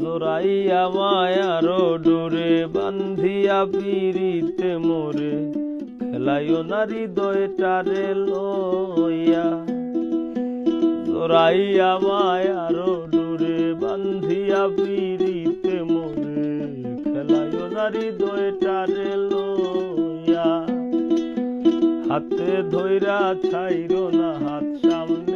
জোরাইয়া মায়ার ডোরে বান্ধিয়া পিরিতে মোরে। খেলাইও নারী দয়টারে লইয়া। জোরাইয়া মায়ার ডোরে বান্ধিয়া পিরিতে মোরে। খেলাইও নারী দয়টারে লইয়া। হাতে ধইরা ছাইরো না হাত, সামনে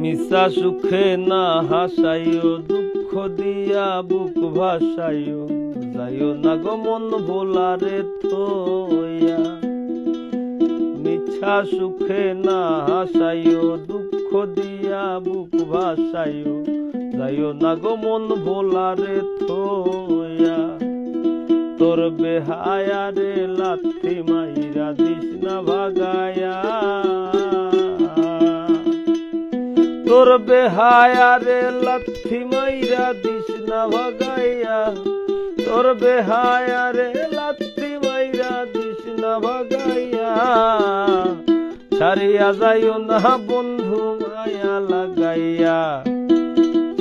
মিশা সুখে না হাসাইও, দুঃখ দিয়া বুক ভাসাইও। যাইও না গো মন মিছা সুখে না হাসাইও, দুঃখ দিয়া বুক ভাসাইও। যাইও না গো মন ভোলারে থইয়া। তোর বেহায়া রে লাথি মাইরা দিস না ভাগায়া। তোর বেহায়া রে লাথি মাইরা দিস না ভাগাইয়া। তোর বেহায়া রে লাথি মাইরা দিস না ভাগাইয়া। ছাড়িয়া যাইও না বন্ধু মায়া লাগাইয়া।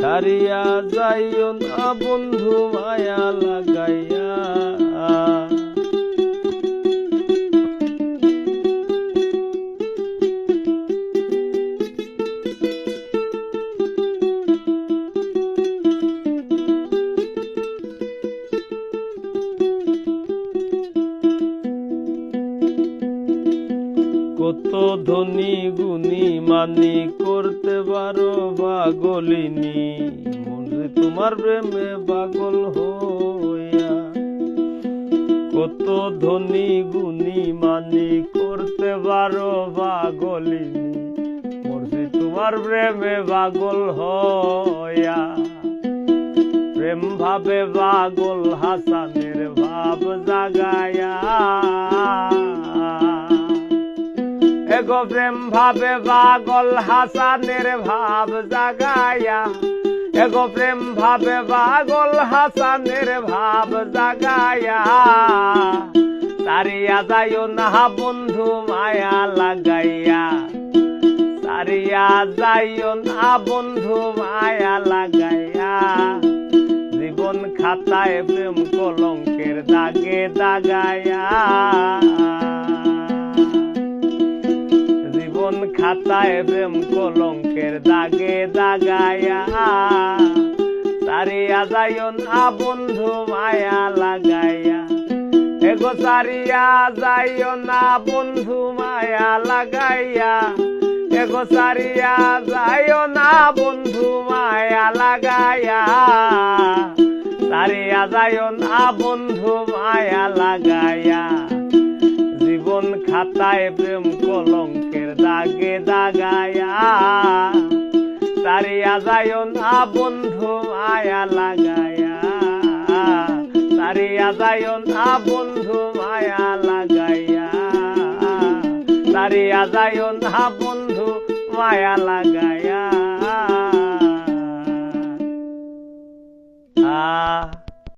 ছাড়িয়া যাইও না বন্ধু মায়া লাগাইয়া। কত ধনী গুণী মানি করতে পারো পাগলিনী? মনে তোমার প্রেমে পাগল হইয়া। কত ধনী গুণী মানি করতে পারো পাগলিনী? মরছি তোমার প্রেমে পাগল হইয়া। প্রেম ভাবে পাগল হাসানের ভাব জাগায়া এগো প্রেম ভাবে পাগল হাসানের ভাব জাগায়া। এগো প্রেম ভাবে পাগল হাসানের ভাব জাগায়া। সারিয়া যাইও না বন্ধু মায়া লাগাইয়া। সারিয়া যাইও না বন্ধু মায়া লাগাইয়া। জীবন খাতায় প্রেম কলঙ্কের দাগে দাগায়া খাতায় প্রেম কলঙ্কের দাগে দাগায়া। সারিয়া যাইও না বন্ধু মায়া লাগাইয়া এগো সারিয়া যাইও না বন্ধু মায়া লাগাইয়া এগো সারিয়া যাইও না বন্ধু মায়া লাগাইয়া সারিয়া যায় না বন্ধু মায়া লাগায়া। জীবন খাতায় প্রেম কলঙ্কের দাগে দাগায়া তারিয়া যায় না বন্ধু, মায়া লাগায়া। তারিয়া যায় না বন্ধু, মায়া লাগায়া। তারিয়া যায় না বন্ধু, মায়া লাগায়া। আ